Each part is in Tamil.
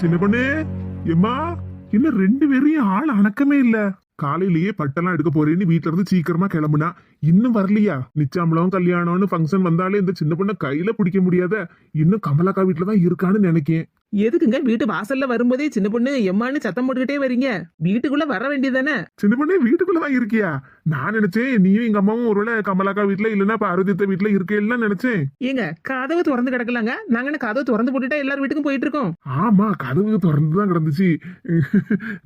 சின்ன பொண்ணு எம்மா இன்னும் ரெண்டு பேரையும் ஆள் அணக்கமே இல்ல. காலையிலேயே பட்டெல்லாம் எடுக்க போறேன்னு வீட்ல இருந்து சீக்கிரமா கிளம்புனா இன்னும் வரலையா? நிச்சாம்பளம் கல்யாணம்னு ஃபங்க்ஷன் வந்தாலே இந்த சின்ன பொண்ணை கையில பிடிக்க முடியாத இன்னும் கமலாக்கா வீட்டுல தான் இருக்கான்னு நினைக்கேன். எதுக்குங்க வீட்டு வாசல்ல வரும்போதே சின்ன பொண்ணு எம்மான்னு சத்தம் போட்டுக்கிட்டே வரீங்க? வீட்டுக்குள்ள வர வேண்டியதானே சின்ன பொண்ணு வீட்டுக்குள்ளதான் இருக்கியா? நான் நினைச்சேன் நீயும் எங்க அம்மாவும் ஒருவேளை கமலாக்கா வீட்டுல இல்லன்னா பாரதித்த வீட்டுல இருக்கேன்னு நினைச்சேன். ஏங்க கதவு திறந்து கிடக்கலாங்க. நாங்க என்ன கதவு திறந்து போட்டுட்டா எல்லார் வீட்டுக்கும் போயிட்டு இருக்கோம்? ஆமா கதவு திறந்து தான் கிடந்துச்சு.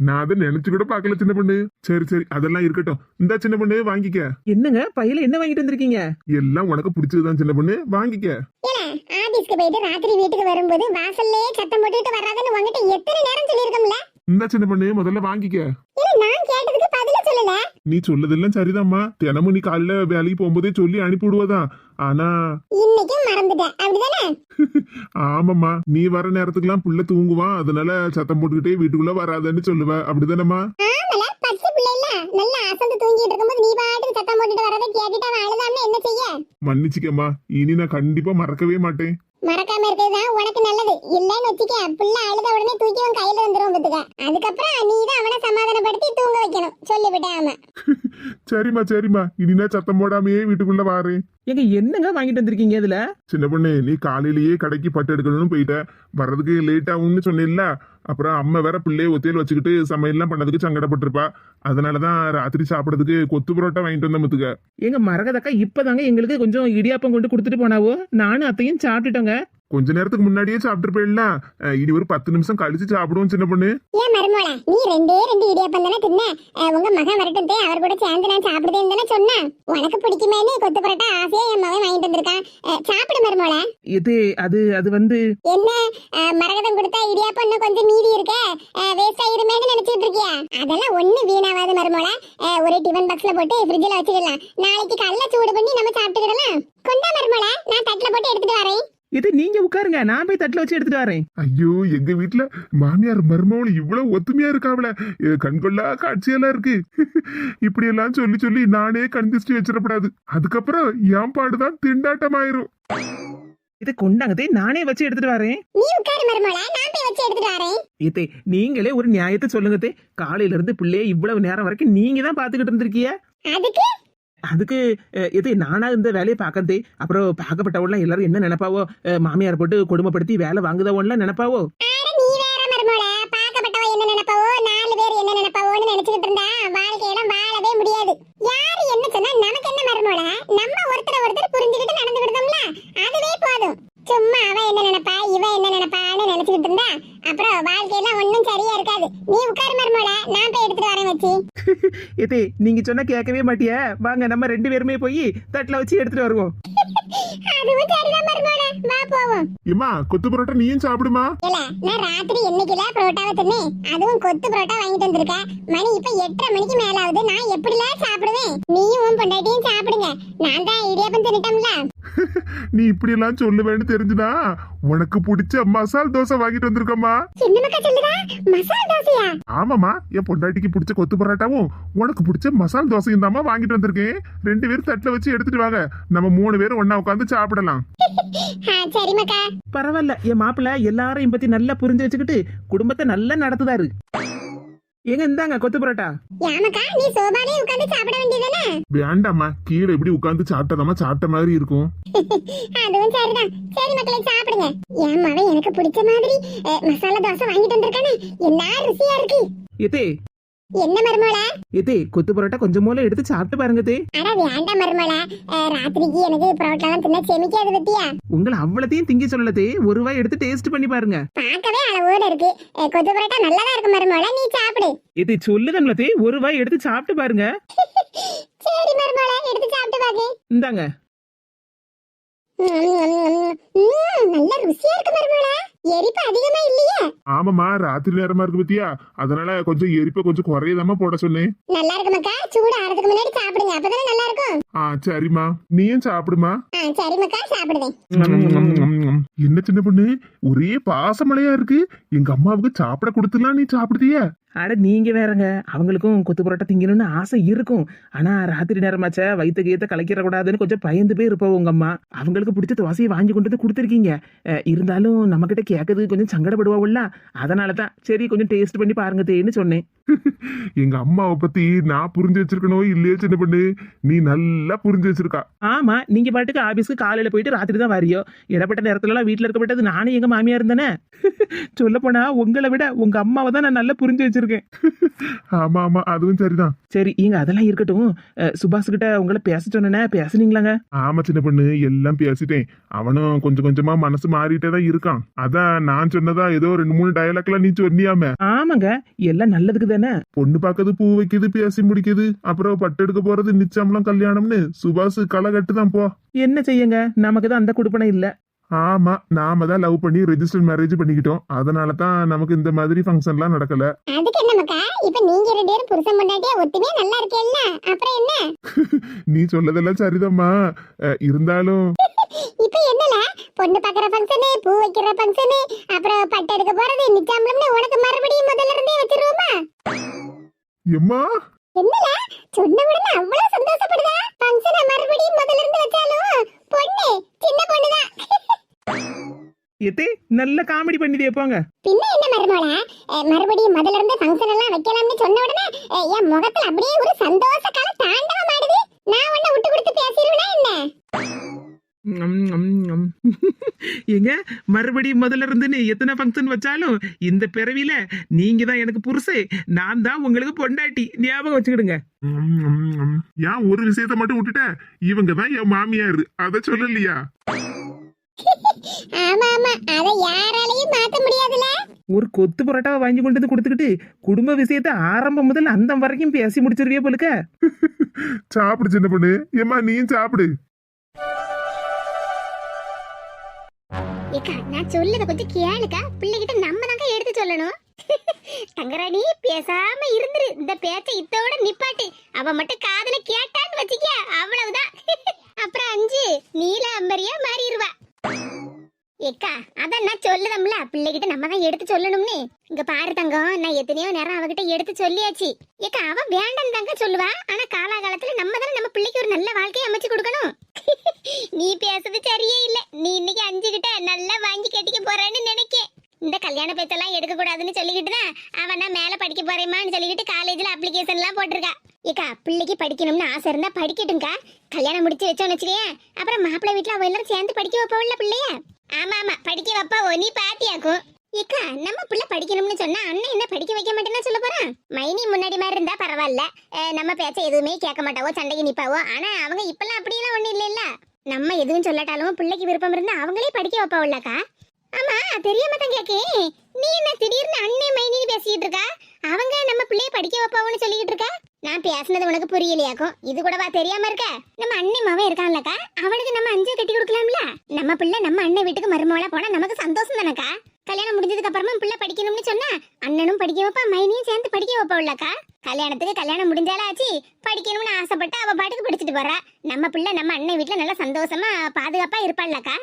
நான் அதை நினைச்சு கூட பார்க்கல சின்ன பொண்ணு. சரி சரி அதெல்லாம் இருக்கட்டும். இந்த சின்ன பொண்ணு வாங்கிக்க. என்னங்க பையில என்ன வாங்கிட்டு வந்திருக்கீங்க? எல்லாம் உனக்கு பிடிச்சதுதான் சின்ன பொண்ணு. வாங்கிக்க. ஏல ஆபீஸ்க்கு போயிட்டு ராத்திரி வீட்டுக்கு வரும்போது வாசல்லே சத்தம் போட்டுட்டு வராதுன்னு உங்ககிட்ட எத்தனை நேரம் சொல்லியிருக்கோம்ல? இந்த சின்ன பொண்ணு முதல்ல வாங்கிக்க. நீ சொல்லதெல்லாம் சரிதாம்மா. தினமும் நீ காலைல வேலைக்கு போகும்போதே சொல்லி அனுப்பி விடுவதான் ஆனா ஆமாம்மா. நீ வர நேரத்துக்குலாம் புள்ள தூங்குவான். அதனால சத்தம் போட்டுக்கிட்டே வீட்டுக்குள்ள வராதன்னு சொல்லுவ. அப்படிதானம்மா ஆமல பச்சை பிள்ளை இல்ல நல்லா அசந்து தூங்கிட்டு இருக்கும்போது நீ பாட்டுக்கு சத்தம் போட்டுட்டு வரதை கேட்டுட்டு அவன் அழுதாம என்ன செய்ய? மன்னிச்சுக்கம்மா. இனி நான் கண்டிப்பா மறக்கவே மாட்டேன். மறக்காம இருக்கிறதுதான் உனக்கு நல்லது. இல்லன்னு வச்சுக்க புள்ள அழுத உடனே தூக்கி உன் கையில வந்துரும் பத்துக்க. அதுக்கப்புறம் நீ தான் அவனை சமாதானப்படுத்தி தூங்க வைக்கணும். சொல்லிவிட்டேன் ஆமா சரிம்மா சரிம்மா. இனி நான் சத்தம் போடாமையே வீட்டுக்குள்ள வாரேன் ஏங்க என்னங்க வாங்கிட்டு வந்திருக்கீங்க இதுல? சின்ன பொண்ணு நீ காலையிலேயே கடைக்கு பட்டு எடுக்கணும்னு போயிட்ட. வர்றதுக்கு லேட் ஆகும்னு சொன்னேன்ல. அப்புறம் அம்மா வேற பிள்ளைய ஒத்தையில் வச்சுக்கிட்டு சமையல்லாம் பண்ணதுக்கு சங்கடப்பட்டிருப்பா. அதனாலதான் ராத்திரி சாப்பிடறதுக்கு கொத்து புரோட்டா வாங்கிட்டு வந்த முத்துக்க. எங்க மரகதக்கா இப்பதாங்க எங்களுக்கு கொஞ்சம் இடியாப்பம் கொண்டு கொடுத்துட்டு போனாவோ? நானும் அத்தையும் சாப்பிட்டுட்டோங்க. கொஞ்ச நேரத்துக்கு முன்னாடியே சாப்பிட்டு போயிடலாம். இனி ஒரு பத்து நிமிஷம் கழிச்சு சாப்பிடுவோம் சின்ன பொண்ணு. ஏன் மருமோள? நீ ரெண்டே ரெண்டு இடியாப்பம் தானே தின்ன? உங்க மகன் வரட்டும் தே, அவர் கூட சேர்ந்து நான் சாப்பிடுதேன்னு தானே சொன்னேன் உனக்கு பிடிக்குமேனு கொத்து பரோட்டா ஆசையா என் மகன் வாங்கிட்டு வந்திருக்கான். சாப்பிடு மருமோள. இது அது அது வந்து என்ன? மரகதம் கொடுத்தா இடியாப்பம் இன்னும் கொஞ்சம் மீதி இருக்க? வேஸ்ட் ஆயிருமேன்னு நினைச்சிட்டு இருக்கியா? அதெல்லாம் ஒண்ணு வீணாவாது மருமோள. ஒரு டிஃபன் பாக்ஸ்ல போட்டு ஃப்ரிட்ஜ்ல வச்சுக்கலாம் நாளைக்கு காலைல சூடு பண்ணி நம்ம சாப்பிட்டுக்கிடலாம். கொண்டா மருமோள நான் தட்டுல போட்டு எடுத்துட்டு வரேன். இது நீங்க உட்காருங்க நான் போய் தட்டுல வச்சு எடுத்துட்டு வரேன். ஐயோ எங்க வீட்டுல மாமியார் மருமவள் இவ்வளவு ஒத்துமையா இருக்காவல இது கண்கொள்ளா காட்சியெல்லாம் இருக்கு. இப்படி எல்லாம் சொல்லி சொல்லி நானே கண்டிச்சு வச்சிடக்கூடாது அதுக்கப்புறம் என் பாடுதான் திண்டாட்டமாயிரும். இதை கொண்டாங்கதே நானே வச்சு எடுத்துட்டு வரேன். நீ உட்காரு மருமோள நான் போய் வச்சு எடுத்துட்டு வரேன். இத்தை நீங்களே ஒரு நியாயத்தை சொல்லுங்கதே காலையில இருந்து பிள்ளைய இவ்வளவு நேரம் வரைக்கும் நீங்க தான் பாத்துக்கிட்டு இருந்திருக்கிய. அதுக்கு அதுக்கு எது நானா இந்த வேலையை பார்க்கதே அப்புறம் பார்க்கப்பட்டவங்களாம் எல்லாரும் என்ன நினைப்பாவோ? மாமியார் போட்டு கொடுமைப்படுத்தி வேலை வாங்குதவன்லாம் நினைப்பாவோ? நம்ம ஒருத்தர் சும்மா அவ என்ன நினைப்பா இவ என்ன நினைப்பான்னு நினைச்சுக்கிட்டு இருந்தா அப்புறம் வாழ்க்கையெல்லாம் ஒன்றும் சரியா இருக்காது. நீ உட்காரு மருமோட நான் போய் எடுத்துட்டு வரேன் வச்சு எதே நீங்க சொன்னா கேட்கவே மாட்டிய? வாங்க நம்ம ரெண்டு பேருமே போய் தட்டுல வச்சு எடுத்துட்டு வருவோம். ஏமா கொத்து பரோட்டா நீயும் சாப்பிடுமா? இல்ல நான் ராத்திரி என்னைக்குல புரோட்டாவை தின்னேன். அதுவும் கொத்து புரோட்டா வாங்கிட்டு வந்திருக்க. மணி இப்ப எட்டரை மணிக்கு மேல ஆகுது நான் எப்படில சாப்பிடுவேன்? நீயும் உன் பொண்டாட்டியும் சாப்பிடுங்க. நான் தான் இடியாப்பம் தின்னுட்டோம்ல. நீ இப்படி எல்லாம் சொல்லுவேன்னு தெரிஞ்சுதா உனக்கு பிடிச்ச மசால் தோசை வாங்கிட்டு வந்திருக்கம்மா. ஆமாமா என் பொண்டாட்டிக்கு பிடிச்ச கொத்து பரோட்டாவும் உனக்கு பிடிச்ச மசால் தோசையும் தாம்மா வாங்கிட்டு வந்திருக்கேன். ரெண்டு பேரும் தட்டுல வச்சு எடுத்துட்டு வாங்க. நம்ம மூணு பேரும் ஒண்ணா உட்காந்து சாப்பிடலாம். ஆ, சரி மக்கா. பரவாயில்ல என் மாப்பிள்ள எல்லாரையும் பத்தி நல்லா புரிஞ்சு வச்சுக்கிட்டு குடும்பத்தை நல்லா நடத்துதாரு. எங்க இந்தாங்க கொத்து பரோட்டா? யாமக்கா நீ சோபாலே உட்கார்ந்து சாப்பிட வேண்டியதானே வேண்டாம்மா கீழே எப்படி உட்காந்து சாப்பிட்டதாம்மா சாப்பிட்ட மாதிரி இருக்கும். அதுவும் சரிதான். சரி மக்களே சாப்பிடுங்க. என் மவன் எனக்கு பிடிச்ச மாதிரி மசாலா தோசை வாங்கிட்டு வந்திருக்கானே. என்ன ருசியா இருக்கு. எதே என்ன மருமோள? எதே கொத்து பரோட்டா கொஞ்சம் மூலம் எடுத்து சாப்பிட்டு பாருங்க தே. அட வேண்டாம் மருமோள. ராத்திரிக்கு எனக்கு புரோட்டாலாம் தின்ன செமிக்காது பத்தியா? உங்களை அவ்வளத்தையும் திங்க சொல்லதே ஒரு ரூபாய் எடுத்து டேஸ்ட் பண்ணி பாருங்க. பார்க்கவே அளவோட இருக்கு. கொத்து பரோட்டா நல்லதா இருக்கு மருமோள. நீ சாப்பிடு. இது சொல்லுதம்ல தே. ஒரு ரூபாய் எடுத்து சாப்பிட்டு பாருங்க. சரி மருமோள எடுத்து சாப்பிட்டு பாக்கு. இந்தாங்க. நல்ல ருசியா இருக்கு மருமோள. எரிப்பு அதிகமா இல்லையே? ஆமாம்மா ராத்திரி நேரமா இருக்கு பத்தியா? அதனால கொஞ்சம் எரிப்பை கொஞ்சம் குறையதாம்மா போட சொன்னேன். நல்லா இருக்கு மக்கா சூடு ஆறதுக்கு முன்னாடி சாப்பிடுங்க அப்பதானே நல்லா இருக்கும்? ஆ சரிம்மா. நீயும் சாப்பிடுமா? ஆ சரி மக்கா சாப்பிடுவேன். என்ன சின்ன பொண்ணு? ஒரே பாசமழையா இருக்கு. எங்க அம்மாவுக்கு சாப்பிட கொடுத்துலாம் நீ சாப்பிடுதியா? அட நீங்க வேறங்க. அவங்களுக்கும் கொத்து பரோட்டா திங்கணும்னு ஆசை இருக்கும். ஆனா ராத்திரி நேரமாச்ச வயிற்றுக்கு ஏத்த கலைக்கிற கூடாதுன்னு கொஞ்சம் பயந்து போய் இருப்போம் உங்க அம்மா. அவங்களுக்கு பிடிச்ச தோசையை வாங்கி கொண்டு வந்து கொடுத்துருக்கீங்க. இருந்தாலும் நம்ம கேட்கறதுக்கு கொஞ்சம் சங்கடப்படுவாவுல்ல அதனால தான் சரி கொஞ்சம் டேஸ்ட் பண்ணி பாருங்க தேன்னு சொன்னேன். எங்க அம்மாவை பத்தி நான் புரிஞ்சு வச்சிருக்கணும் இல்லையே சின்ன பொண்ணு நீ நல்லா புரிஞ்சு வச்சிருக்கா. ஆமா நீங்க பாட்டுக்கு ஆபீஸ்க்கு காலையில போயிட்டு ராத்திரி தான் வரியோ. இடப்பட்ட நேரத்துல எல்லாம் வீட்டுல இருக்கப்பட்டது நானும் எங்க மாமியா இருந்தேனே சொல்ல போனா உங்களை விட உங்க அம்மாவை தான் நான் நல்லா புரிஞ்சு வச்சிருக்கேன். ஆமா ஆமா அதுவும் சரிதான். சரி இங்க அதெல்லாம் இருக்கட்டும். சுபாஷ் கிட்ட உங்களை பேச சொன்னேனே பேசுனீங்களாங்க? ஆமா சின்ன பொண்ணு எல்லாம் பேசிட்டேன். அவனும் கொஞ்சம் கொஞ்சமா மனசு மாறிட்டே தான் இருக்கான். அதான் நான் சொன்னதா ஏதோ ரெண்டு மூணு டயலாக்லாம் நீ சொன்னியாம. ஆமாங்க எல்லாம் நல்லதுக்கு தானே? பொண்ணு பார்க்கறது பூ வைக்குது பேசி முடிக்குது அப்புறம் பட்டு எடுக்க போறது நிச்சயம்லாம் கல்யாணம்னு. சுபாஷ் களை கட்டுதான் போ. என்ன செய்யுங்க? நமக்கு தான் அந்த குடுப்பனை இல்ல. ஆமா நாம தான் லவ் பண்ணி ரெஜிஸ்டர் மேரேஜ் பண்ணிக்கிட்டோம். அதனால தான் நமக்கு இந்த மாதிரி ஃபங்க்ஷன்லாம் நடக்கல. அதுக்கு என்ன மக்கா? இப்ப நீங்க ரெண்டு பேரும் புருஷன் பொண்டாட்டியா ஒத்துமையா நல்லா இருக்கேல்ல அப்புறம் என்ன? நீ சொல்லதெல்லாம் சரிதாம்மா. இருந்தாலும் இப்ப என்னல? பொண்ணு பாக்குற ஃபங்க்ஷனு பூ வைக்கிற ஃபங்க்ஷனு அப்புறம் பட்டு எடுக்க போறது நிச்சாம்பளம்னு உனக்கு மறுபடியும் முதல்ல இருந்தே வச்சிருவோமா? எம்மா? என்னல? சொன்ன உடனே அவ்வளவு சந்தோஷப்படுதா? ஃபங்க்ஷனை மறுபடியும் முதல்ல இருந்து வச்சாலும் பொண்ணு சின்ன பொண்ணுதான். எத்தே நல்ல காமெடி பண்ணிதே போங்க. பின்ன என்ன மருமோள அஹ், மறுபடியும் முதல்ல இருந்து ஃபங்க்ஷன் எல்லாம் வைக்கலாம்னு சொன்ன உடனே என் முகத்துல அப்படியே ஒரு சந்தோஷ கால தாண்டவம் ஆடுது. நான் உன்னை விட்டு கொடுத்து பேசிடுவேனா என்ன. ஏங்க மறுபடியும் முதல்ல இருந்து நீ எத்தனை ஃபங்க்ஷன் வச்சாலும் இந்த பிறவியில நீங்க தான் எனக்கு புருஷே நான் தான் உங்களுக்கு பொண்டாட்டி. ஞாபகம் வச்சுக்கிடுங்க. ஏன் ஒரு விஷயத்த மட்டும் விட்டுட்ட? இவங்க தான் என் மாமியார். அத சொல்லலையா? ஆமா ஆமா. அதை யாராலையும் மாத்த முடியாதுல ஒரு கொத்து புரோட்டாவை வாங்கி கொண்டு வந்து கொடுத்துக்கிட்டு குடும்ப விஷயத்தை ஆரம்பம் முதல் அந்தம் வரைக்கும் பேசி முடிச்சிருவியே போலுக்க. சாப்பிடு சின்ன பொண்ணு. ஏம்மா நீயும் சாப்பிடு. ஏக்கா நான் சொல்லத கொஞ்சம் கேளுக்கா. பிள்ளைகிட்ட நம்ம தாங்க எடுத்து சொல்லணும். தங்கராணி பேசாம இருந்துரு. இந்த பேச்ச இத்தோட நிப்பாட்டு. அவ மட்டும் காதுல கேட்டான்னு வச்சுக்க அவ்வளவுதான். அப்புறம் அஞ்சு நீல அம்பரியா மாறிடுவா ஏக்கா அதான் நான் சொல்லுதம்ல. பிள்ளைகிட்ட நம்ம தான் எடுத்து சொல்லணும்னு. இங்க பாரு தங்கம் நான் எத்தனையோ நேரம் அவகிட்ட எடுத்து சொல்லியாச்சு. ஏக்கா அவ வேண்டாம் தாங்க சொல்லுவா. ஆனா காலாகாலத்துல நம்ம தானே நம்ம பிள்ளைக்கு ஒரு நல்ல வாழ்க்கையை அமைச்சு கொடுக்கணும். நீ பேசுறது சரியே இல்ல. நீ இன்னைக்கு அஞ்சு கிட்ட நல்லா வாங்கி கட்டிக்க போறேன்னு நினைக்க இந்த கல்யாண பேச்செல்லாம் எடுக்க கூடாதுன்னு சொல்லிக்கிட்டு தான் அவன் நான் மேல படிக்க போறேமான்னு சொல்லிக்கிட்டு காலேஜ்ல அப்ளிகேஷன் எல்லாம் போட்டிருக்கா. ஏக்கா பிள்ளைக்கு படிக்கணும்னு ஆசை இருந்தா படிக்கட்டும்க்கா. கல்யாணம் முடிச்சு வச்சோன்னு வச்சுக்கேன் அப்புறம் மாப்பிள்ளை வீட்டுல அவ எல்லாரும் சேர்ந்து படிக்க வைப்போம்ல பிள்ளைய. ஆமா ஆமா படிக்க வைப்பாவோ நீ பாத்தியாக்கும். ஏக்கா நம்ம பிள்ளை படிக்கணும்னு சொன்னா அண்ணன் என்ன படிக்க வைக்க மாட்டேன்னா சொல்ல போறான்? மைனி முன்னாடி மாதிரி இருந்தா பரவாயில்ல. நம்ம பேச்ச எதுவுமே கேட்க மாட்டாவோ சண்டைக்கு நிப்பாவோ. ஆனா அவங்க இப்பெல்லாம் அப்படியெல்லாம் ஒண்ணும் இல்லைல்ல. நம்ம எதுவும் சொல்லட்டாலும் பிள்ளைக்கு விருப்பம் இருந்தா அவங்களே படிக்க வைப்பாவில்லக்கா ஆமா தெரியாம தங்கியாக்கே நீ என்ன திடீர்னு அண்ணே மைனின்னு பேசிட்டு இருக்கா அவங்க நம்ம பிள்ளைய படிக்க வைப்பாவோன்னு சொல்லிக்கிட்டு இருக்கா நான் பேசுனது உனக்கு புரியலையாக்கும் இது கூடவா தெரியாம இருக்க? நம்ம அண்ணே மவன் இருக்கான்லக்கா. அவனுக்கு நம்ம அஞ்சு கட்டி கொடுக்கலாம்ல? நம்ம பிள்ளை நம்ம அண்ணன் வீட்டுக்கு மருமவளா போனா நமக்கு சந்தோஷம் தானக்கா? கல்யாணம் முடிஞ்சதுக்கு அப்புறமா பிள்ளை படிக்கணும்னு சொன்னா அண்ணனும் படிக்க வைப்பா மைனியும் சேர்ந்து படிக்க வைப்பாவுல்லக்கா கல்யாணத்துக்கு கல்யாணம் முடிஞ்சாலும் ஆச்சு படிக்கணும்னு ஆசைப்பட்டு அவ பாட்டுக்கு படிச்சுட்டு போறா. நம்ம பிள்ளை நம்ம அண்ணன் வீட்டுல நல்லா சந்தோஷமா பாதுகாப்பா இருப்பாள்லக்கா.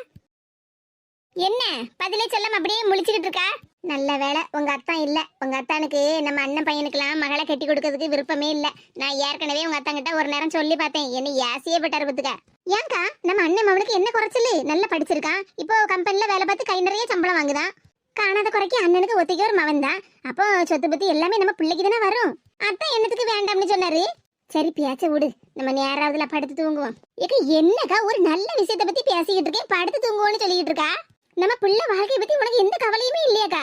என்ன? பதிலே சொல்லாம அப்படியே முழிச்சுக்கிட்டு இருக்கா? நல்ல வேலை உங்க அத்தா இல்ல. உங்க அத்தானுக்கு நம்ம அண்ணன் பையனுக்கெல்லாம் மகளை கட்டி கொடுக்கறதுக்கு விருப்பமே இல்ல. நான் ஏற்கனவே உங்க அத்தாங்கிட்ட ஒரு நேரம் சொல்லி பார்த்தேன். என்ன ஏசியே பட்டாரு பத்துக்க ஏங்கா நம்ம அண்ணன் மவனுக்கு என்ன குறைச்சலு? நல்லா படிச்சிருக்கான் இப்போ கம்பெனில வேலை பார்த்து கை நிறைய சம்பளம் வாங்குதான் காணாத குறைக்கு அண்ணனுக்கு ஒத்திக்க ஒரு மவன் தான். அப்போ சொத்து பத்தி எல்லாமே நம்ம பிள்ளைக்கு தானே வரும். அத்தான் என்னத்துக்கு வேண்டாம்னு சொன்னாரு? சரி பேச்ச விடு. நம்ம நேராவதுல படுத்து தூங்குவோம். ஏக்கா என்னக்கா ஒரு நல்ல விஷயத்த பத்தி பேசிக்கிட்டு இருக்கேன். படுத்து தூங்குவோம்னு சொல்லிக்கிட்டு இருக்கா? நம்ம பிள்ளை வாழ்க்கை பத்தி உனக்கு எந்த கவலையுமே இல்லையாக்கா?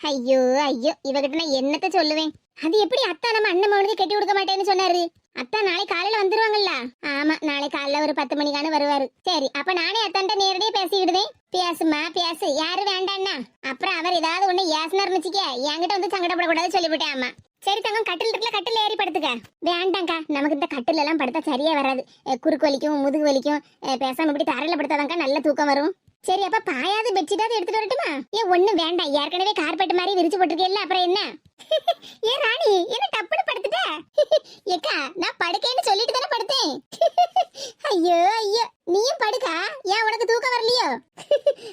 ஐயோ ஐயோ இவகிட்ட நான் என்னத்த சொல்லுவேன்? அது எப்படி அத்தா நம்ம அண்ணன் மகனுக்கு கட்டி கொடுக்க மாட்டேன்னு சொன்னாரு? அத்தா நாளை காலையில வந்துருவாங்கல்ல? ஆமா நாளை காலையில ஒரு பத்து மணிக்கான வருவாரு. சரி அப்ப நானே அத்தான்ட்ட நேரடியே பேசிக்கிடுதேன் பேசுமா பேசு. யாரு வேண்டாண்ணா அப்புறம் அவர் ஏதாவது ஒண்ணு ஏசனா இருந்துச்சுக்க என்கிட்ட வந்து சங்கடப்படக்கூடாது சொல்லிவிட்டேன் ஆமா சரி தங்கம் கட்டில் இருக்குல்ல கட்டில் ஏறி படுத்துக்க. வேண்டாங்க்கா நமக்கு இந்த கட்டில் எல்லாம் படுத்தா சரியா வராது. குறுக்கு வலிக்கும் முதுகு வலிக்கும். பேசாம இப்படி தரையில படுத்தாதாங்க்கா நல்ல தூக்கம் வரும். சரி அப்ப பாயாத பெட்ஷீட்டாவது எடுத்துட்டு வரட்டுமா? ஏன் ஒண்ணு வேண்டாம். ஏற்கனவே கார்பெட் மாதிரி விரிச்சு போட்டிருக்கேல்ல அப்புறம் என்ன? ஏ ராணி என்ன டப்புனு படுத்துட்ட? ஏக்கா நான் படுக்கேன்னு சொல்லிட்டு தானே படுத்தேன். ஐயோ ஐயோ. நீயும் படுக்கா? ஏன் உனக்கு தூக்கம் வரலையோ?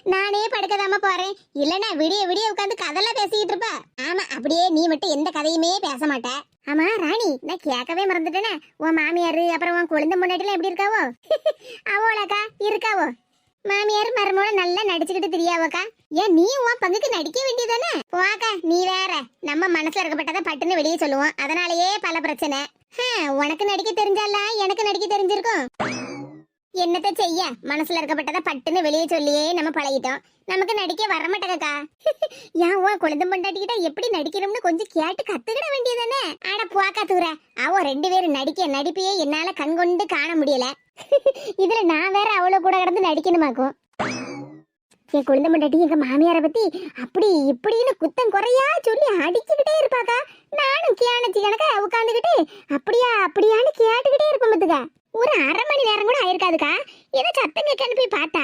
நானே படுக்கதாம போறேன். இல்லனா விடிய விடிய உட்காந்து கதெல்லாம் பேசிக்கிட்டு இருப்ப. ஆமா அப்படியே நீ மட்டும் எந்த கதையுமே பேச மாட்ட. ஆமா ராணி நான் கேட்கவே மறந்துட்டேனே. உன் மாமியாரு அப்புறம் உன் குழந்தை முன்னாடிலாம் எப்படி இருக்காவோ? அவளாக்கா இருக்காவோ? மாமியார் மருமோட நல்லா நடிச்சுக்கிட்டு தெரியாவக்கா. ஏன் நீ உன் பங்குக்கு நடிக்க வேண்டியதானே போக்கா நீ வேற. நம்ம மனசுல இருக்கப்பட்டதை பட்டுன்னு வெளியே சொல்லுவோம். அதனாலயே பல பிரச்சனை. உனக்கு நடிக்க தெரிஞ்சால? எனக்கு நடிக்க தெரிஞ்சிருக்கும். என்னத்த செய்ய? மனசுல இருக்கப்பட்டதை பட்டுன்னு வெளியே சொல்லியே நம்ம பழகிட்டோம். நமக்கு நடிக்க வரமாட்டேங்கக்கா. ஏன் உன் குழந்தை பொண்டாட்டிக்கிட்ட எப்படி நடிக்கணும்னு கொஞ்சம் கேட்டு கத்துக்கிட வேண்டியதானே ஆட போக்கா தூர. அவ ரெண்டு பேரும் நடிக்க நடிப்பையே என்னால கண்கொண்டு காண முடியல. இதுல நான் வேற அவளோ கூட கடந்து நடிக்கணுமாக்கும் என் குழந்தை மண்டாட்டி எங்க மாமியாரை பத்தி அப்படி இப்படின்னு குத்தம் குறையா சொல்லி அடிச்சுக்கிட்டே இருப்பாக்கா. நானும் கியானச்சி கணக்க உட்காந்துக்கிட்டு அப்படியா அப்படியான்னு கேட்டுக்கிட்டே இருப்பேன் பத்துக்கா. ஒரு அரை மணி நேரம் கூட ஆயிருக்காதுக்கா. ஏதோ சத்தம் கேட்கன்னு போய் பார்த்தா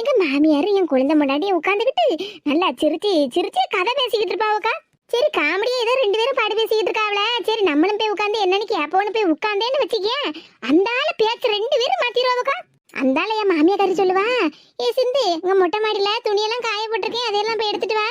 எங்க மாமியாரும் என் குழந்தை முன்னாடி உட்காந்துக்கிட்டு நல்லா சிரிச்சு சிரிச்சு கதை பேசிக்கிட்டு இருப்பாவுக்கா. சரி காமெடியா ஏதோ ரெண்டு பேரும் பாடி பேசிக்கிட்டு இருக்காவல சரி நம்மளும் போய் உட்காந்து என்னன்னு கேப்போன்னு போய் உட்காந்தேன்னு வச்சுக்கேன் அந்த ஆளு பேச்சு ரெண்டு பேரும் மாத்திருவாவுக்கா அந்த ஆளு என் மாமியாக்காரி சொல்லுவா ஏ சிந்து உங்க மொட்டை மாடியில துணியெல்லாம் காய போட்டிருக்கேன் அதெல்லாம் போய் எடுத்துட்டு வா.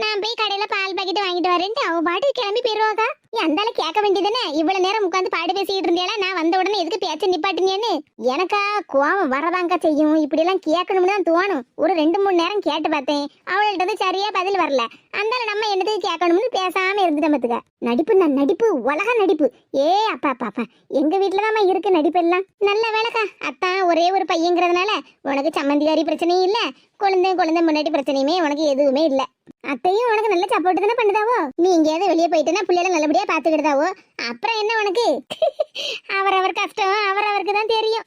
நான் போய் கடையில பால் பாக்கெட் வாங்கிட்டு வரேன்ட்டு அவ பாட்டு கிளம்பி போயிருவாக்கா அந்தால கேட்க வேண்டியதுதானே? இவ்வளவு நேரம் உட்காந்து பாடு பேசிக்கிட்டு இருந்தியால நான் வந்த உடனே எதுக்கு பேச்ச நிப்பாட்டினேன்னு? எனக்கா கோவம் வரதாங்க செய்யும். இப்படி எல்லாம் கேட்கணும்னு தான் தோணும். ஒரு ரெண்டு மூணு நேரம் கேட்டு பார்த்தேன். அவள்கிட்ட சரியா பதில் வரல. அந்தால நம்ம என்னதுக்கு கேட்கணும்னு பேசாம இருந்துட்டோம் பாத்துக்க. நடிப்பு நான் நடிப்பு? உலக நடிப்பு. ஏ அப்பா அப்பா அப்பா. எங்க வீட்டுல இருக்கு நடிப்பு எல்லாம். நல்ல வேலைக்கா. அத்தான் ஒரே ஒரு பையங்கிறதுனால உனக்கு சம்மந்திகாரி பிரச்சனையும் இல்ல. குழந்தை குழந்தை முன்னாடி பிரச்சனையுமே உனக்கு எதுவுமே இல்ல. அத்தையும் உனக்கு நல்ல சப்போர்ட் தானே பண்ணுதாவோ? நீ எங்கேயாவது வெளியே போயிட்டேன்னா பிள்ளைகளை நல்லபடியா பாத்துக்கிட்டதாவோ அப்புறம் என்ன உனக்கு? அவரவர் கஷ்டம் அவரவருக்கு தான் தெரியும்.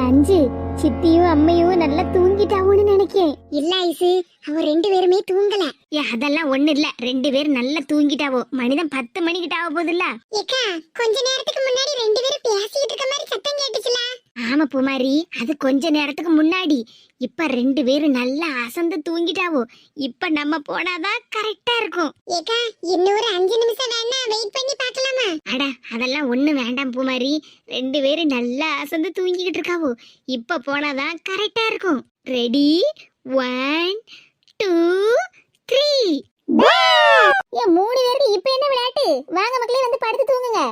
அஞ்சு சித்தியும் அம்மையும் நல்லா தூங்கிட்டாவோன்னு நினைக்கேன். இல்ல ஐசு அவ ரெண்டு பேருமே தூங்கல. அதெல்லாம் ஒண்ணு இல்ல. ரெண்டு பேரும் நல்லா தூங்கிட்டாவோ? மனிதன் பத்து மணிக்கிட்ட ஆக போகுதுல்ல? ஏக்கா கொஞ்ச நேரத்துக்கு முன்னாடி ரெண்டு பேரும் பேசிட்டு இருக்க மாதிரி சத்தம் கேட்டுச்சுல ஆமா பூமாரி அது கொஞ்ச நேரத்துக்கு முன்னாடி. இப்ப ரெண்டு பேரும் நல்லா அசந்து தூங்கிட்டாவோ. இப்ப நம்ம போனாதான் கரெக்டா இருக்கும். ஏக்கா இன்னொரு அஞ்சு நிமிஷம் வேணா வெயிட் பண்ணி பார்க்கலாமா? அட அதெல்லாம் ஒண்ணு வேண்டாம் பூமாரி ரெண்டு பேரும் நல்லா அசந்து தூங்கிக்கிட்டு இருக்காவோ. இப்ப போனாதான் கரெக்டா இருக்கும். ரெடி ஒன் டூ த்ரீ ஏன் மூணு பேருக்கு இப்ப என்ன விளையாட்டு? வாங்க மக்களே வந்து படுத்து தூங்குங்க.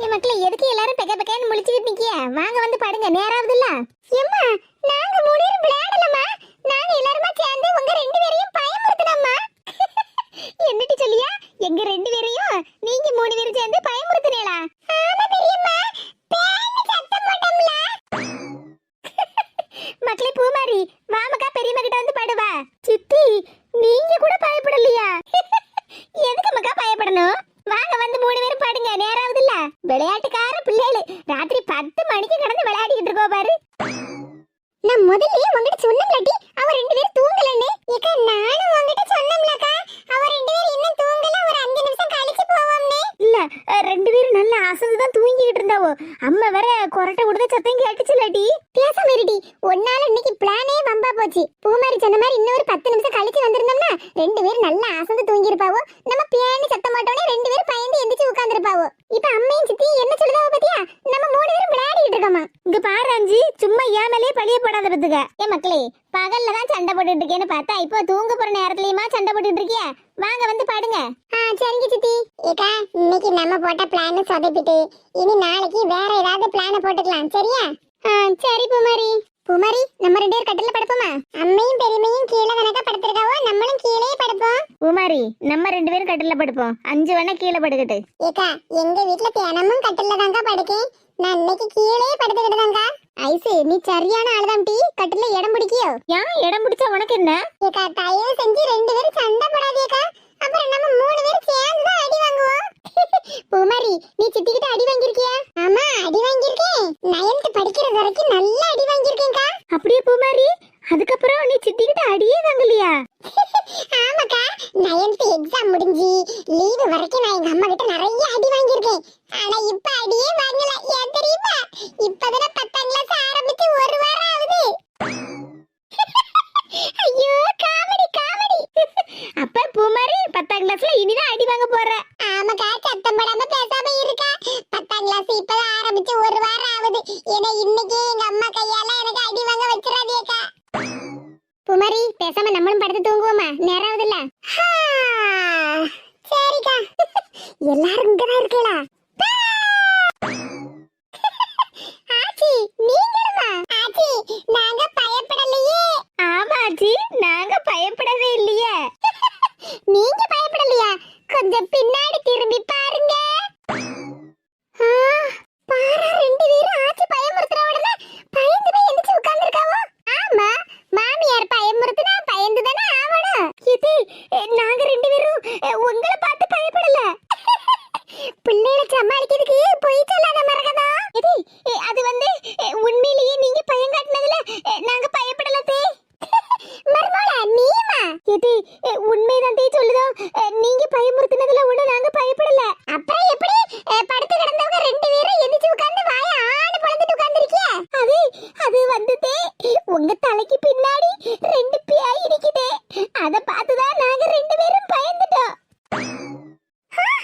ஏன் மக்களே எதுக்கு எல்லாரும் பெக்க பெக்கன்னு முழிச்சுக்கிட்டு நிக்கிய? வாங்க வந்து படுங்க. நேராவது இல்ல? எம்மா நாங்க பேரும் விளையாடலம்மா. நாங்க எல்லாருமா சேர்ந்து உங்க ரெண்டு பேரையும் பயமுறுத்தனம்மா என்னடி சொல்லியா? எங்க ரெண்டு பேரையும் நீங்க மூணு பேரும் சேர்ந்து பயமுறுத்துனீங்களா ஆமா பெரியம்மா பேன்னு சத்தம் போட்டோம்ல மக்களே பூமாரி வாமக்கா பெரியம்மா கிட்ட வந்து படுவா சித்தி நீங்க கூட பயப்படலையா எதுக்கு மக்கா பயப்படணும் வாங்க வந்து மூணு பேரும் படுங்க நேராவது இல்ல விளையாட்டுக்கார பிள்ளைகளு ராத்திரி பத்து மணிக்கு கிடந்து விளையாடிக்கிட்டு இருக்கோ பாரு நான் முதல்லயே உங்ககிட்ட சொன்னம்லடி அவ ரெண்டு பேரும் தூங்கலன்னு ஏக்கா நானும் உங்ககிட்ட சொன்னம்லக்கா அவ ரெண்டு பேரும் இன்னும் தூங்கல ஒரு அஞ்சு நிமிஷம் கழிச்சு போவோம்னே இல்ல ரெண்டு பேரும் நல்லா அசந்து தான் தூங்கிக்கிட்டு இருந்தாவோ அம்மா வேற கொரட்டை விடுத சத்தம் கேட்டுச்சுலடி பேச மாரிடி ஒன்னால இன்னைக்கு பிளானே வம்பா போச்சு. பூமாரி சொன்ன மாதிரி இன்னொரு பத்து நிமிஷம் கழிச்சு வந்திருந்தோம்னா ரெண்டு பேரும் நல்லா அசந்து தூங்கி இருப்பாவோ நம்ம பியானு சத்தம் போட்டோடனே ரெண்டு பேரும் பயந்து எந்திரிச்சு உட்கார்ந்துருப்பாவோ? இப்ப அம்மையும் சித்தி என்ன சொல்லுதாவோ பாத்தியா? நம்ம மூணு பேரும் விளையாடிட்டு இருக்கோமா? இங்க பாரு அஞ்சு சும்மா ஏன் மேலே பழிய போடாத பத்துக்க. ஏ மக்களே பகல்ல தான் சண்டை போட்டுட்டு இருக்கேன்னு பார்த்தா இப்போ தூங்க போற நேரத்துலயுமா சண்டை போட்டுட்டு இருக்கியா? வாங்க வந்து பாடுங்க. சரிங்க சித்தி. ஏக்கா இன்னைக்கு நம்ம போட்ட பிளான் சொதப்பிட்டு இனி நாளைக்கு வேற ஏதாவது பிளான போட்டுக்கலாம் சரியா ஆ சரி பூமாரி பூமாரி நம்ம ரெண்டு பேரும் கட்டில படுப்போமா அம்மையும் பெருமையும் கீழே கணக்கா படுத்திருக்காவோ நம்மளும் கீழே படுப்போம் பூமாரி நம்ம ரெண்டு பேரும் கட்டில படுப்போம் அஞ்சு வேணா கீழே ஏக்கா எங்க வீட்ல தினமும் கட்டில தாங்க படுக்கேன். நான் இன்னைக்கு கீழே படுத்துக்கிட்டு தாங்க ஐசு நீ சரியான ஆளுதான் டீ. கட்டில இடம் பிடிக்கியோ? ஏன் இடம் பிடிச்சா உனக்கு என்ன? ஏக்கா தயவு செஞ்சு ரெண்டு பேரும் சண்டை போடாதீக்கா. அப்புறம் நம்ம மூணு பேரும் சேர்ந்து தான் அடி வாங்குவோம். பூமாரி நீ சித்திக்கிட்ட அடி வாங்கிருக்கியா ஆமா அடி வாங்கியிருக்கேன். நயன்த் படிக்கிற வரைக்கும் நல்லா அடி வாங்கியிருக்கேன்க்கா. அப்படியே பூமாரி? அதுக்கப்புறம் நீ சித்திக்கிட்ட அடியே வாங்கலையா? ஆமாக்கா நயன்த் எக்ஸாம் முடிஞ்சு லீவு வரைக்கும் நான் எங்க அம்மா கிட்ட நிறைய அடி வாங்கியிருக்கேன். ஆனா இப்ப அடியே வாங்கல. ஏன் தெரியுமா? இப்பதானே பத்தாம் கிளாஸ் ஆரம்பிச்சு ஒரு வாரம் ஆகுது. ஐயோ காமெடி காமெடி. அப்ப பூமாரி பத்தாம் கிளாஸ்ல இனிதான் அடி வாங்க போற.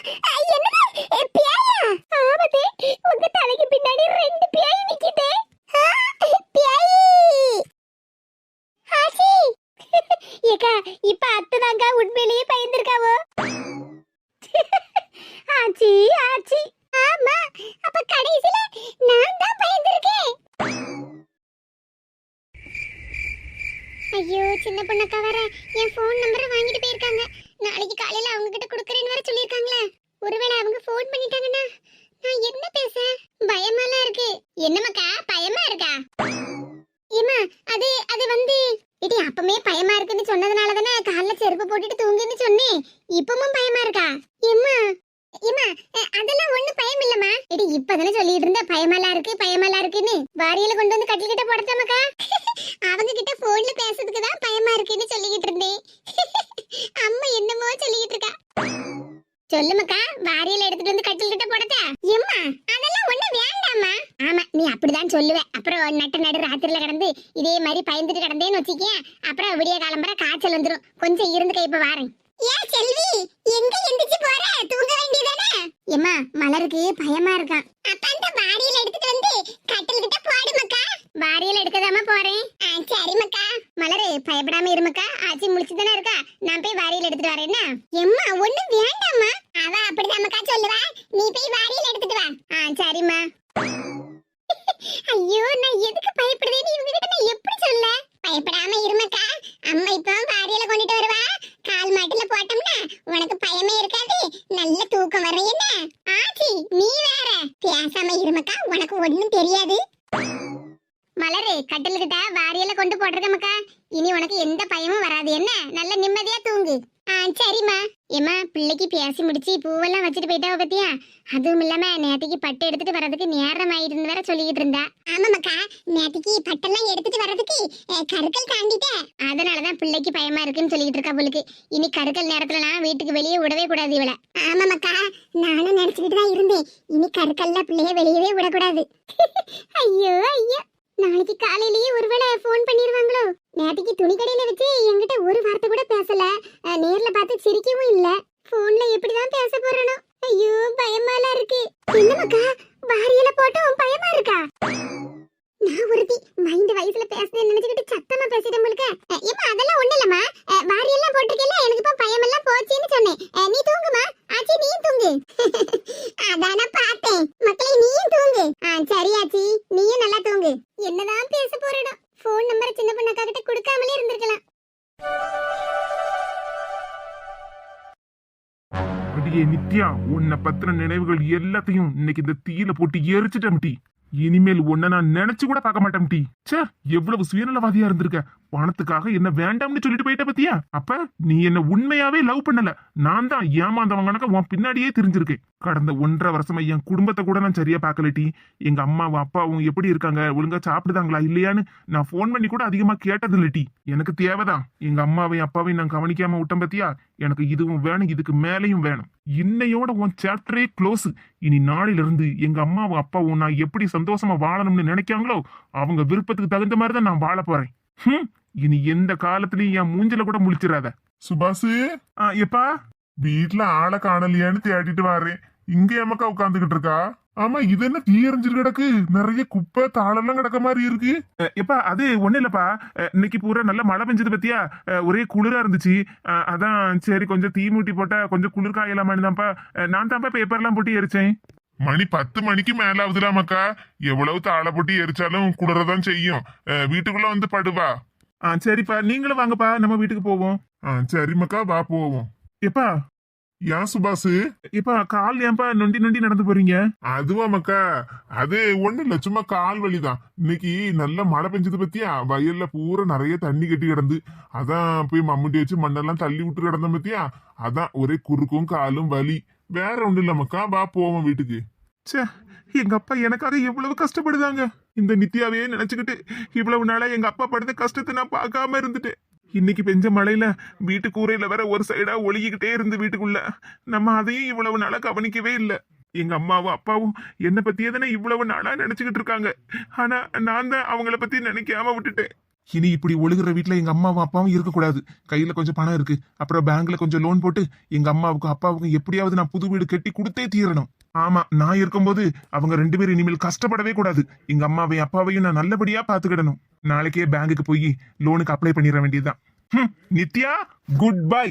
Ay, பயமா இருக்குன்னு சொன்னதுனால தானே கால்ல செருப்பு போட்டுட்டு தூங்குன்னு சொன்னேன் இப்பவும் பயமா இருக்கா? எம்மா எம்மா அதெல்லாம் ஒண்ணு பயம் இல்லம்மா. இடி இப்பதானே சொல்லிட்டு இருந்த பயமாலா இருக்கு பயமாலா இருக்குன்னு. வாரியில கொண்டு வந்து கட்டில் கிட்ட போடத்தாமக்கா அவங்க கிட்ட போன்ல பேசுறதுக்கு தான் பயமா இருக்குன்னு சொல்லிக்கிட்டு இருந்தேன். அம்மா என்னமோ சொல்லிக்கிட்டு இருக்கா. சொல்லுமக்கா வாரியில எடுத்துட்டு வந்து கட்டில் கிட்ட போடத்தா எம்மா அதெல்லாம் ஒண்ணு வேண்டாம்மா. ஆமா நீ அப்படிதான் சொல்லுவ. அப்புறம் நட்டு நடு ராத்திரில கிடந்து இதே மாதிரி பயந்துட்டு கிடந்தேன்னு வச்சுக்கேன். அப்புறம் விடிய காலம்பர காய்ச்சல் வந்துரும். கொஞ்சம் இருந்துக்க இப்ப வாரேன். ஏன் செல்வி எங்க எந்திரிச்சு போற? தூங்க வேண்டியதானே? எம்மா மலருக்கு பயமா இருக்கான். அப்ப அந்த வாரியில எடுத்துட்டு வந்து கட்டில் கிட்ட போடு மக்கா வாரியில எடுக்கதாம போறேன். சரி மக்கா மலரு பயப்படாம இருமக்கா ஆச்சி முடிச்சு தானே இருக்கா நான் போய் வாரியில எடுத்துட்டு வரேன்னா எம்மா ஒண்ணு வேண்டாம்மா அவ அப்படிதான் மக்கா சொல்லுவா நீ போய் வாரியில எடுத்துட்டு வா ஆ சரிம்மா ஐயோ நான் எதுக்கு பயப்படுறேன்னு இவங்க கிட்ட நான் எப்படி சொல்ல பயப்படாம இருமக்கா அம்மா இப்போ வாரியில கொண்டுட்டு வருவா கால் மாட்டுல போட்டோம்னா உனக்கு பயமே இருக்காது நல்ல தூக்கம் வரும் என்ன ஆச்சி நீ வேற பேசாம இருமக்கா உனக்கு ஒண்ணும் தெரியாது மலரு கட்டில்கிட்ட வாரியல கொண்டு போடுறதமக்கா இனி உனக்கு எந்த பயமும் வராது என்ன நல்ல நிம்மதியா தூங்கு ஆ சரிம்மா பிள்ளைக்கு பேசி முடிச்சு பூவெல்லாம் வச்சுட்டு போயிட்டாவ பத்தியா? அதுவும் இல்லாம நேத்திக்கு பட்டு எடுத்துட்டு வர்றதுக்கு நேரம் ஆயிருந்து வேற சொல்லிக்கிட்டு இருந்தா. ஆமாமாக்கா நேத்திக்கு பட்டெல்லாம் எடுத்துட்டு வர்றதுக்கு அஹ், கருக்கள் தாண்டிட்டேன் அதனாலதான் பிள்ளைக்கு பயமா இருக்குன்னு சொல்லிட்டு இருக்கா போலுக்கு இனி கருக்கல் நேரத்துலலாம் வீட்டுக்கு வெளியே விடவே கூடாது இவள. ஆமாமாக்கா நானும் நினைச்சுக்கிட்டு தான் இருந்தேன். இனி கருக்கல்ல பிள்ளைய வெளியவே விடக்கூடாது. ஐயோ ஐயோ. நாளைக்கு காலையிலேயே ஒருவேளை ஃபோன் பண்ணிருவாங்களோ? நேத்திக்கு துணி கடையில வச்சு என்கிட்ட ஒரு வார்த்தை கூட பேசல. நேர்ல பார்த்து சிரிக்கவும் இல்ல. போன்ல எப்படிதான் பேச போறனோ. ஐயோ பயமால இருக்கு. என்னமாக்கா வாரியல போட்டு பயமா இருக்கா? நான் ஒருத்தி மைண்ட் வயசுல பேசுறேன்னு நினைச்சுக்கிட்டு சத்தமா உன்னை பத்தின நினைவுகள் எல்லாத்தையும் இன்னைக்கு இந்த தீயில போட்டு எரிச்சிட்டேன் டி. இனிமேல் உன்னை நான் நினைச்சு கூட பார்க்க மாட்டேன் டி. ச்சே எவ்வளவு சுயநலவாதியா இருந்திருக்க. பணத்துக்காக என்ன வேண்டாம்னு சொல்லிட்டு போயிட்ட பத்தியா? அப்ப நீ என்ன உண்மையாவே லவ் பண்ணல. நான் தான் ஏமாந்தவங்க உன் பின்னாடியே தெரிஞ்சிருக்கேன். கடந்த ஒன்றரை வருஷமா என் குடும்பத்தை கூட நான் சரியா பார்க்கலட்டி எங்க அம்மாவும் அப்பாவும் எப்படி இருக்காங்க? ஒழுங்கா சாப்பிடுதாங்களா இல்லையான்னு நான் போன் பண்ணி கூட அதிகமா கேட்டது இல்லட்டி எனக்கு தேவைதான். எங்க அம்மாவையும் அப்பாவையும் நான் கவனிக்காம விட்டேன் பத்தியா? எனக்கு இதுவும் வேணும் இதுக்கு மேலையும் வேணும். இன்னையோட உன் சாப்டரே க்ளோஸ் இனி நாளிலிருந்து இருந்து எங்க அம்மாவும் அப்பாவும் நான் எப்படி சந்தோஷமா வாழணும்னு நினைக்காங்களோ அவங்க விருப்பத்துக்கு தகுந்த மாதிரி தான் நான் வாழ போறேன். ஹம், இனி எந்த காலத்துலயும் என் மூஞ்சில கூட முழிச்சிடாத. சுபாசு? ஆ, எப்பா? வீட்ல ஆளை காணலையான்னு தேடிட்டு வரேன். இங்க எமக்கா உட்காந்துக்கிட்டு இருக்கா? ஆமா இது என்ன தீ எரிஞ்சிட்டு கிடக்கு? நிறைய குப்பை தாளெல்லாம் கிடக்க மாதிரி இருக்கு. எப்பா அது ஒண்ணு இல்லப்பா. இன்னைக்கு பூரா நல்ல மழை பெஞ்சது பத்தியா? ஒரே குளிரா இருந்துச்சு. அதான் சரி கொஞ்சம் தீ மூட்டி போட்டா கொஞ்சம் குளிர் காயலாமான்னு தான்ப்பா. நான் தான்ப்பா பேப்பர்லாம் போட்டு எரிச்சேன். மணி பத்து மணிக்கு மேல ஆகுதுலாமக்கா எவ்வளவு தாளை போட்டு எரிச்சாலும் குளிரதான் செய்யும். அஹ், வீட்டுக்குள்ள வந்து படுவா. ஆ சரிப்பா. நீங்களும் வாங்கப்பா. நம்ம வீட்டுக்கு போவோம். ஆ சரிம்மாக்கா வா போவோம். எப்பா? ஏன் சுபாசு? எப்பா கால் ஏன்பா நொண்டி நொண்டி நடந்து போறீங்க? அதுவாமக்கா. அது ஒண்ணு இல்ல. சும்மா கால் வலிதான். இன்னைக்கு நல்ல மழை பெஞ்சது பத்தியா? வயல்ல பூரா நிறைய தண்ணி கட்டி கிடந்து. அதான் போய் மம்முட்டி வச்சு மண்ணெல்லாம் தள்ளி விட்டு கிடந்தோம் பத்தியா? அதான் ஒரே குறுக்கும் காலும் வலி. வேற ஒன்றும் இல்லம்மாக்கா வா போவோம் வீட்டுக்கு. ச்சே எங்க அப்பா எனக்காக எவ்வளவு கஷ்டப்படுதாங்க. இந்த நித்யாவே நினைச்சுக்கிட்டு இவ்வளவு நாளா எங்க அப்பா படுத்த கஷ்டத்தை நான் பார்க்காம இருந்துட்டேன். இன்னைக்கு பெஞ்ச மழையில வீட்டு கூரையில வேற ஒரு சைடா ஒழுகிக்கிட்டே இருந்து வீட்டுக்குள்ள. நம்ம அதையும் இவ்வளவு நாளா கவனிக்கவே இல்லை. எங்க அம்மாவும் அப்பாவும் என்னை பத்தியே தானே இவ்வளவு நாளா நினைச்சுக்கிட்டு இருக்காங்க. ஆனா நான் தான் அவங்கள பத்தி நினைக்காம விட்டுட்டேன். இனி இப்படி ஒழுகுற வீட்டில் எங்கள் அம்மாவும் அப்பாவும் இருக்கக்கூடாது. கையில் கொஞ்சம் பணம் இருக்கு. அப்புறம் பேங்க்ல கொஞ்சம் லோன் போட்டு எங்கள் அம்மாவுக்கும் அப்பாவுக்கும் எப்படியாவது நான் புது வீடு கட்டி கொடுத்தே தீரணும். ஆமா நான் இருக்கும்போது அவங்க ரெண்டு பேரும் இனிமேல் கஷ்டப்படவே கூடாது. எங்க அம்மாவையும் அப்பாவையும் நான் நல்லபடியா பாத்துக்கிடணும் நாளைக்கே பேங்குக்கு போய் லோனுக்கு அப்ளை பண்ணிட வேண்டியதுதான். ஹம், நித்யா குட் பை